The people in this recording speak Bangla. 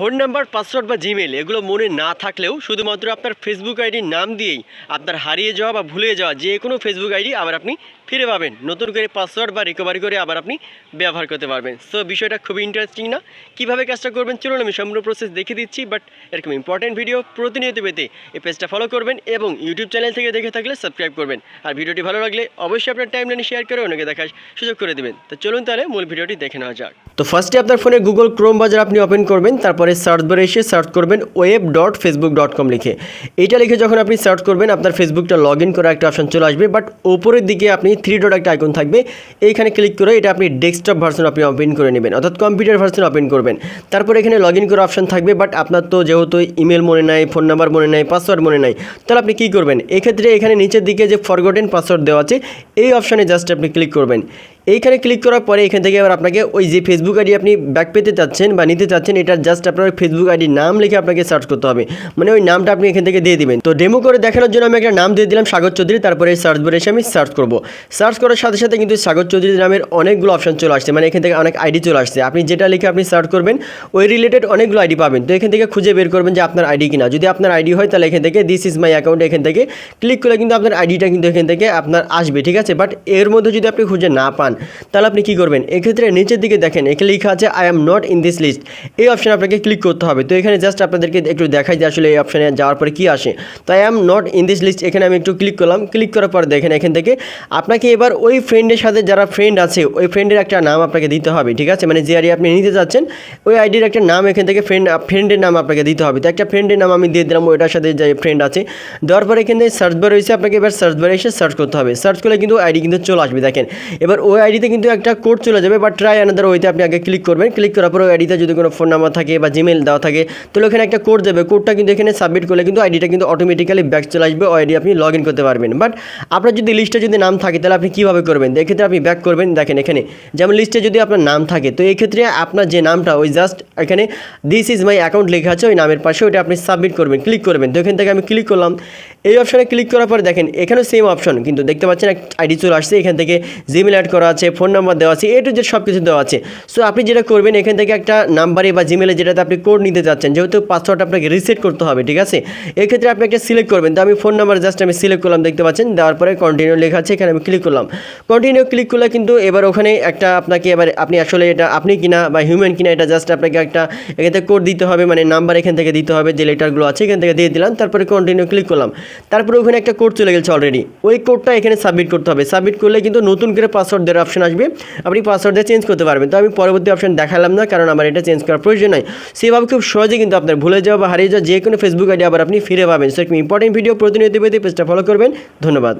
ফোন নাম্বার, পাসওয়ার্ড বা জিমেল এগুলো মনে না থাকলেও শুধুমাত্র আপনার ফেসবুক আইডির নাম দিয়েই আপনার হারিয়ে যাওয়া বা ভুলে যাওয়া যে কোনো ফেসবুক আইডি আবার আপনি ফিরে পাবেন। নতুন করে পাসওয়ার্ড বা রিকভারি করে আবার আপনি ব্যবহার করতে পারবেন। সো বিষয়টা খুবই ইন্টারেস্টিং না? কীভাবে কাজটা করবেন? চলুন আমি সম্পূর্ণ প্রসেস দেখে দিচ্ছি বাট এরকম ইম্পর্টেন্ট ভিডিও প্রতিনিয়ত পেতে এই পেজটা ফলো করবেন এবং ইউটিউব চ্যানেল থেকে দেখে থাকলে সাবস্ক্রাইব করবেন। আর ভিডিওটি ভালো লাগলে অবশ্যই আপনার টাইম লাইনে শেয়ার করে অনেকে দেখার সুযোগ করে দেবেন। তো চলুন তাহলে মূল ভিডিওটি দেখে নেওয়া যাক। তো ফার্স্টে আপনার ফোনে গুগল ক্রোম বাজার আপনি ওপেন করবেন, তারপরে সার্চ বারে এসে সার্চ করবেন web dot facebook dot com লিখে। এটা লিখে যখন আপনি সার্চ করবেন, আপনার ফেসবুকটা লগ ইন করা একটা অপশন চলে আসবে বাট ওপরের দিকে আপনি থ্রি ডট একটা আইকন থাকবে। এইখানে ক্লিক করে এটা আপনি ডেস্কটপ ভার্সন আপনি ওপেন করে নেবেন, অর্থাৎ কম্পিউটার ভার্সন ওপেন করবেন। তারপর এখানে লগ ইন করা অপশন থাকবে বাট আপনার তো যেহেতু ইমেল মনে নাই ফোন নাম্বার মনে নাই পাসওয়ার্ড মনে নাই, তাহলে আপনি কী করবেন? এক্ষেত্রে এখানে নিচের দিকে যে ফরগটেন পাসওয়ার্ড দেওয়া আছে, এই অপশানে জাস্ট আপনি ক্লিক করবেন। এইখানে ক্লিক করার পরে এখান থেকে আবার আপনাকে ওই যে ফেসবুক আইডি আপনি ব্যাক পেতে চাচ্ছেন বা নিতে চাচ্ছেন এটা জাস্ট আপনার ফেসবুক আইডির নাম লিখে আপনাকে সার্চ করতে হবে। মানে ওই নামটা আপনি এখান থেকে দিয়ে দিবেন। তো ডেমো করে দেখানোর জন্য আমি একটা নাম দিয়ে দিলাম সাগর চৌধুরী, তারপরে সার্চ বারে এসে আমি সার্চ করব। সার্চ করার সাথে সাথে কিন্তু সাগর চৌধুরী নামের অনেকগুলো অপশন চলে আসছে মানে এখান থেকে অনেক আইডি চলে আসছে। আপনি যেটা লিখে আপনি সার্চ করবেন, ওই রিলেটেড অনেকগুলো আইডি পাবেন। তো এখান থেকে খুঁজে বের করবেন যে আপনার আইডি কিনা। যদি আপনার আইডি হয়, তাহলে এখান থেকে দিস ইজ মাই অ্যাকাউন্ট এখান থেকে ক্লিক করলে কিন্তু আপনার আইডিটা কিন্তু এখান থেকে আপনার আসবে, ঠিক আছে? বাট এর মধ্যে যদি আপনি খুঁজে না পান তাহলে আপনি কী করবেন? এক্ষেত্রে নিচের দিকে দেখেন, এখানে লেখা আছে I am not in this list এই অপশানে আপনাকে ক্লিক করতে হবে। তো এখানে জাস্ট আপনাদেরকে একটু দেখাই যে আসলে এই অপশানে যাওয়ার পরে কী আসে। তো I am not in this list এখানে আমি একটু ক্লিক করলাম। ক্লিক করার পর দেখেন এখান থেকে আপনাকে এবার ওই ফ্রেন্ডের সাথে যারা ফ্রেন্ড আছে, ওই ফ্রেন্ডের একটা নাম আপনাকে দিতে হবে, ঠিক আছে? মানে যে আইডি আপনি নিতে যাচ্ছেন, ওই আইডির একটা নাম এখান থেকে ফ্রেন্ড ফ্রেন্ডের নাম আপনাকে দিতে হবে। তো একটা ফ্রেন্ডের নাম আমি দিয়ে দিলাম, ওইটার সাথে যে ফ্রেন্ড আছে, দেওয়ার পরে এখান থেকে সার্চ বার রয়েছে, আপনাকে এবার সার্চ বারে এসে সার্চ করতে হবে। সার্চ করলে কিন্তু আইডি কিন্তু চলে আসবে, দেখেন। এবার ওই আইডিতে কিন্তু একটা কোড চলে যাবে বা ট্রাই আনাদার ওইতে আপনি আগে ক্লিক করবেন। ক্লিক করার পরে ওই আইডিতে যদি কোনো ফোন নাম্বার থাকে বা জিমেল দেওয়া থাকে, তাহলে ওখানে একটা কোড দেবে। কোডটা কিন্তু এখানে সাবমিট করলে কিন্তু আইডিটা কিন্তু অটোমেটিক্যালি ব্যাক চলে আসবে, ওই আইডি আপনি লগ ইন করতে পারবেন। বাট আপনার যদি লিস্টে যদি নাম থাকে, তাহলে আপনি কীভাবে করবেন? এক্ষেত্রে আপনি ব্যাক করবেন, দেখেন এখানে। যেমন লিস্টে যদি আপনার নাম থাকে, তো এই ক্ষেত্রে আপনার যে নামটা, ওই জাস্ট এখানে দিস ইজ মাই অ্যাকাউন্ট লেখা আছে, ওই নামের পাশে ওইটা আপনি সাবমিট করবেন ক্লিক করবেন। তো এখান থেকে আমি ক্লিক করলাম। এই অপশানে ক্লিক করার পরে দেখেন, এখানেও সেম অপশন কিন্তু দেখতে পাচ্ছেন আইডি চলে আসছে, এখান থেকে জিমেল অ্যাড করা আছে ফোন নাম্বার দেওয়া আছে এ টু জেড সব কিছু দেওয়া আছে। সো আপনি যেটা করবেন, এখান থেকে একটা নাম্বারে বা জিমেলে যেটাতে আপনি কোড নিতে চাচ্ছেন, যেহেতু পাসওয়ার্ড আপনাকে রিসেট করতে হবে, ঠিক আছে? এক্ষেত্রে আপনি একটা সিলেক্ট করবেন। তো আমি ফোন নাম্বার জাস্ট আমি সিলেক্ট করলাম, দেখতে পাচ্ছেন? দেওয়ার পরে কন্টিনিউ লেখা আছে, এখানে আমি ক্লিক করলাম। কন্টিনিউ ক্লিক করলে কিন্তু এবার ওখানে একটা আপনাকে এবার আপনি আসলে এটা আপনি কিনা বা হিউম্যান কিনা, এটা জাস্ট আপনাকে একটা এখান থেকে কোড দিতে হবে মানে নাম্বার এখান থেকে দিতে হবে, যে লেটারগুলো আছে, এখান থেকে দিয়ে দিলাম, তারপরে কন্টিনিউ ক্লিক করলাম। তারপরে ওখানে একটা কোড চলে গেছে অলরেডি ওই কোডটা এখানে সাবমিট করতে হবে। সাবমিট করলে কিন্তু নতুন করে পাসওয়ার্ড দেওয়ার অপশন আসবে, আপনি পাসওয়ার্ডটা চেঞ্জ করতে পারবেন। তো আমি পরবর্তী অপশন দেখালাম না, কারণ আমার এটা চেঞ্জ করার প্রয়োজন নাই। সেভাবে খুব সহজে কিন্তু আপনার ভুলে যাওয়া বা হারিয়ে যাওয়া যে কোনো ফেসবুক আইডি আবার আপনি ফিরে পাবেন। সো একটি ইম্পর্টেন্ট ভিডিও প্রতিনিয়ত পেতে পেজটা ফলো করবেন। ধন্যবাদ।